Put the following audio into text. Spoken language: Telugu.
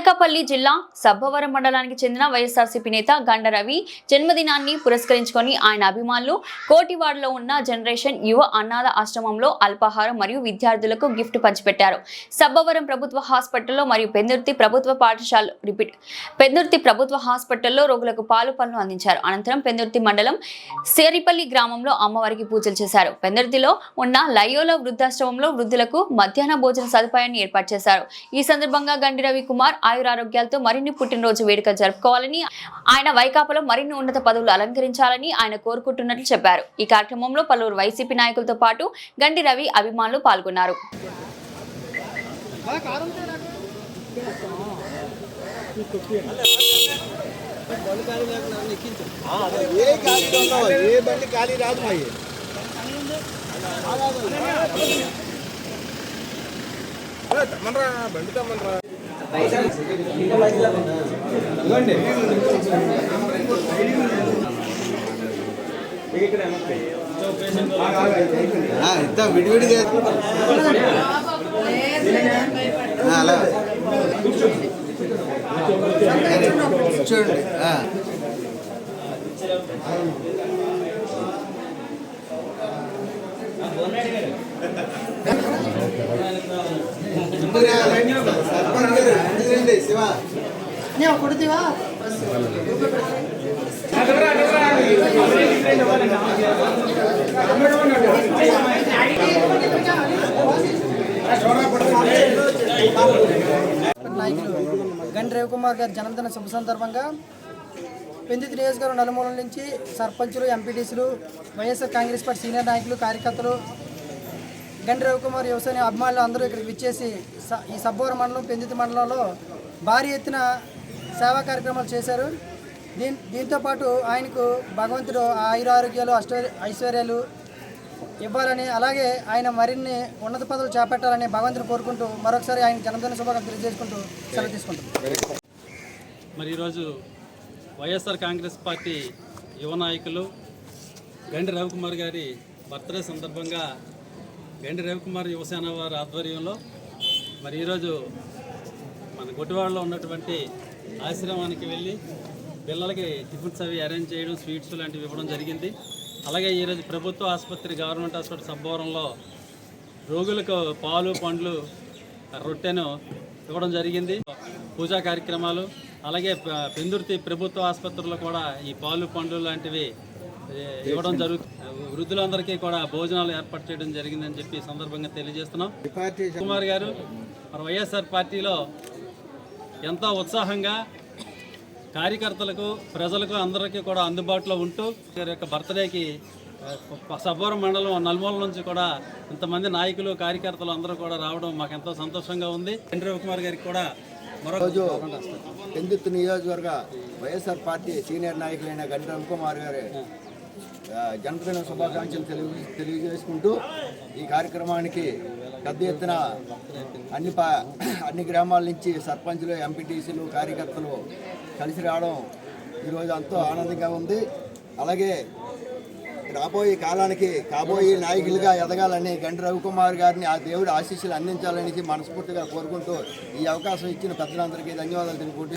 అనకాపల్లి జిల్లా సబ్బవరం మండలానికి చెందిన వైఎస్ఆర్సీపీ నేత గండ రవి జన్మదినాన్ని పురస్కరించుకొని ఆయన అభిమానులు కోటివాడలో ఉన్న జనరేషన్ యువ అన్నాథ ఆశ్రమంలో అల్పాహారం మరియు విద్యార్థులకు గిఫ్ట్ పంచిపెట్టారు. సబ్బవరం ప్రభుత్వ హాస్పిటల్లో మరియు పెందుర్తి ప్రభుత్వ పాఠశాల రిపీట్ పెందుర్తి ప్రభుత్వ హాస్పిటల్లో రోగులకు పాలు పనులు అందించారు. అనంతరం పెందుర్తి మండలం సేరిపల్లి గ్రామంలో అమ్మవారికి పూజలు చేశారు. పెందుర్తిలో ఉన్న లయోల వృద్ధాశ్రమంలో వృద్ధులకు మధ్యాహ్న భోజన సదుపాయాన్ని ఏర్పాటు చేశారు. ఈ సందర్భంగా గండి రవి కుమార్ ఆయురారోగ్యాలతో మరిన్ని పుట్టినరోజు వేడుకలు జరుపుకోవాలని ఆయన వైకాపాలో మరిన్ని ఉన్నత పదవులు అలంకరించాలని ఆయన కోరుకుంటున్నట్లు చెప్పారు ఈ కార్యక్రమంలో పలువురు వైసీపీ నాయకులతో పాటు గండి రవి అభిమానులు పాల్గొన్నారు ఏ బండి ఖాళీ రాదు బండి తమ్మనరా ఇంత విడివిడిగా అలా చూడండి ఆ. గారు, ನೀವು ಕೊಡ್ತೀವಾ శివ నాయకులు గండి రవికుమార్ గారి జన్మదిన శుభ సందర్భంగా పెందితి నియోజకవర్గం నలుమూలల నుంచి సర్పంచులు ఎంపీటీసీలు వైఎస్ఆర్ కాంగ్రెస్ పార్టీ సీనియర్ నాయకులు కార్యకర్తలు గండి రవికుమార్ వ్యవసాయ అభిమానులు అందరూ ఇక్కడికి విచ్చేసి స- ఈ సబ్బోర మండలం పెందితి మండలంలో భారీ ఎత్తున సేవా కార్యక్రమాలు చేశారు. దీని దీంతో పాటు ఆయనకు భగవంతుడు ఆయుర ఆరోగ్యాలు అష్ట ఐశ్వర్యాలు ఇవ్వాలని అలాగే ఆయన మరిన్ని ఉన్నత పదవులు చేపట్టాలని భగవంతుని కోరుకుంటూ మరొకసారి ఆయన జన్మదిన శుభాకాంక్షలు తెలియజేసుకుంటూ సెలవు తీసుకుంటాం మరి ఈరోజు వైఎస్ఆర్ కాంగ్రెస్ పార్టీ యువ నాయకులు గండి రవికుమార్ గారి బర్త్డే సందర్భంగా గండి రవికుమార్ యువసేన వారి ఆధ్వర్యంలో మరి ఈరోజు మన గుడివాడలో ఉన్నటువంటి ఆశ్రమానికి వెళ్ళి పిల్లలకి టిఫిన్స్ అవి అరేంజ్ చేయడం స్వీట్స్ లాంటివి ఇవ్వడం జరిగింది. అలాగే ఈరోజు ప్రభుత్వ ఆసుపత్రి గవర్నమెంట్ హాస్పిటల్ సంభవరంలో రోగులకు పాలు పండ్లు రొట్టెను ఇవ్వడం జరిగింది. పూజా కార్యక్రమాలు అలాగే పెందుర్తి ప్రభుత్వ ఆసుపత్రుల్లో కూడా ఈ పాలు పండ్లు లాంటివి ఇవ్వడం జరుగుతుంది వృద్ధులందరికీ కూడా భోజనాలు ఏర్పాటు చేయడం జరిగిందని చెప్పి సందర్భంగా తెలియజేస్తున్నాం. కుమార్ గారు మన వైఎస్ఆర్ పార్టీలో ఎంతో ఉత్సాహంగా కార్యకర్తలకు ప్రజలకు అందరికీ కూడా అందుబాటులో ఉంటూ గారి యొక్క బర్త్డేకి ఆ, సబ్బవరం మండలం నలుమూల నుంచి కూడా ఇంతమంది నాయకులు కార్యకర్తలు అందరూ కూడా రావడం మాకు ఎంతో సంతోషంగా ఉంది. ఎన్ రవికుమార్ గారికి కూడా రోజు పెందుత్తు నియోజకవర్గ వైఎస్ఆర్ పార్టీ సీనియర్ నాయకులైన గంట రవికుమార్ గారి జన్మదిన శుభాకాంక్షలు తెలియ తెలియజేసుకుంటూ ఈ కార్యక్రమానికి పెద్ద ఎత్తున అన్ని పా అన్ని గ్రామాల నుంచి సర్పంచులు ఎంపీటీసీలు కార్యకర్తలు కలిసి రావడం ఈరోజు ఎంతో ఆనందంగా ఉంది. అలాగే రాబోయే కాలానికి కాబోయే నాయకులుగా ఎదగాలని గండి రవికుమార్ గారిని ఆ దేవుడు ఆశీస్సులు అందించాలని మనస్ఫూర్తిగా కోరుకుంటూ ఈ అవకాశం ఇచ్చిన పెద్దలందరికీ ధన్యవాదాలు తెలుపుకుంటూ